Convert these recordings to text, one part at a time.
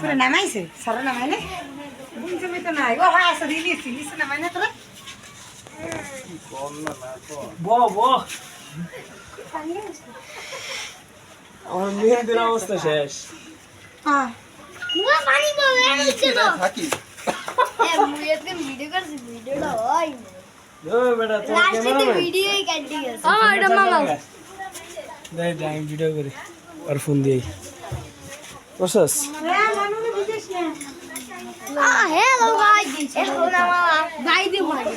তোরে নামাইছে সরে নামাই না তুমি তো নাই ও হয় আছে দিলি দিলিস নামাই না তোরা। ব ব আমার মেহেন্দির অবস্থা শেষ। হ্যাঁ পানি পাবে থাকি ভিডিও করছি ভিডিওটা হয়। ভিডিও করি। আর ফোন দিই না হ্যালো গাইস এখন আমার গাই দি মানে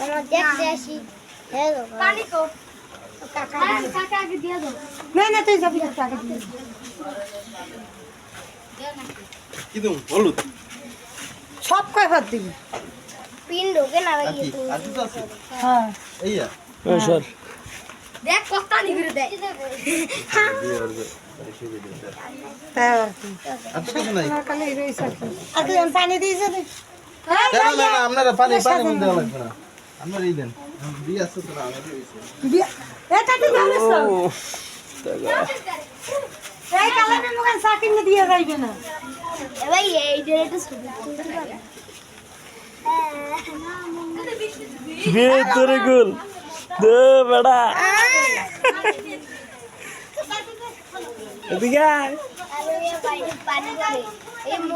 আমরা দেখতে আসি হ্যালো পানি কো কাকা কাকা আগে দিয়ে দাও না না তুই যাবি টাকা দিয়ে কি তুমি হলুদ সব কয় ভাত দিবি পিন ঢোকে না ভাই হ্যাঁ দেখ কস্তা নি করে না? আপনারা পানি পানি দেওয়া লাগবে না। আপনারা এই দেন। দিয়ে আসছে তো না আমাদের এটা তুই জানিস এই কালারের মোকান চা দিয়ে যাইবে না। ভাই এই যে একটু ছবি তুলতে পারে বে দে বেটা Nagbigay. Ano yung